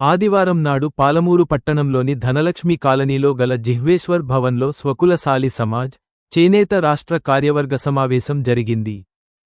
ఆదివారం నాడు పాలమూరు పట్టణంలోని ధనలక్ష్మి కాలనీలో గల జిహ్వేశ్వర్ భవన్లో స్వకులసాలి సమాజ్ చేనేత రాష్ట్ర కార్యవర్గ సమావేశం జరిగింది.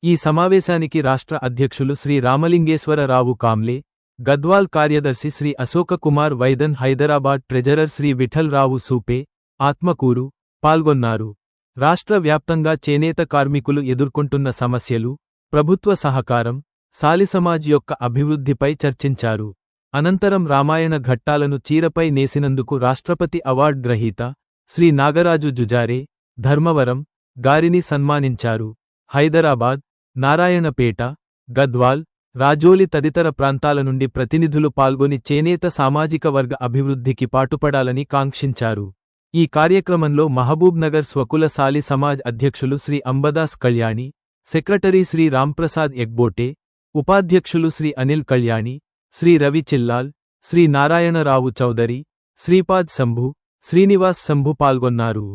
ఈ సమావేశానికి రాష్ట్ర అధ్యక్షులు శ్రీ రామలింగేశ్వరరావు కామ్లే గద్వాల్ కార్యదర్శి శ్రీ అశోక కుమార్ వైదన్ హైదరాబాద్ ట్రెజరర్ శ్రీ విఠల్ రావు సూపే ఆత్మకూరు పాల్గొన్నారు. రాష్ట్ర వ్యాప్తంగా చేనేత కార్మికులు ఎదుర్కొంటున్న సమస్యలు ప్రభుత్వ సహకారం సాలి సమాజ్ యొక్క అభివృద్ధిపై చర్చించారు. అనంతరం రామాయణ ఘట్టాలను చీరపై నేసినందుకు రాష్ట్రపతి అవార్డ్ గ్రహీత శ్రీ నాగరాజు జుజారే ధర్మవరం గారిని సన్మానించారు. హైదరాబాద్ నారాయణపేట గద్వాల్ రాజోలి తదితర ప్రాంతాల నుండి ప్రతినిధులు పాల్గొని చేనేత సామాజిక వర్గ అభివృద్ధికి పాటుపడాలని కాంక్షించారు. ఈ కార్యక్రమంలో మహబూబ్ నగర్ స్వకుల సాలి సమాజ్ అధ్యక్షులు శ్రీ అంబదాస్ కళ్యాణి సెక్రటరీ శ్రీ రాంప్రసాద్ ఎగ్బోటే ఉపాధ్యక్షులు శ్రీ అనిల్ కళ్యాణి శ్రీ రవి చిల్లాల్ శ్రీ నారాయణరావు చౌదరి శ్రీపాద్ శంభు శ్రీనివాస్ శంభు పాల్గొన్నారు.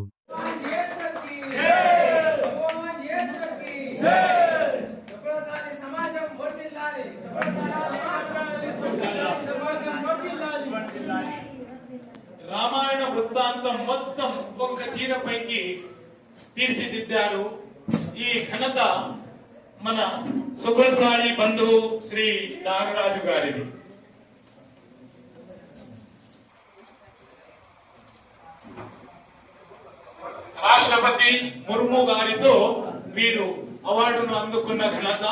రామాయణ వృత్తాంతం మొత్తం ఒక్క చీరపైకి తీర్చిదిద్దారు. ఈ ఘనత మన సుఖసారి బంధువు శ్రీ నాగరాజు గారిది. రాష్ట్రపతి ముర్ము గారితో వీరు అవార్డును అందుకున్న ఘనత.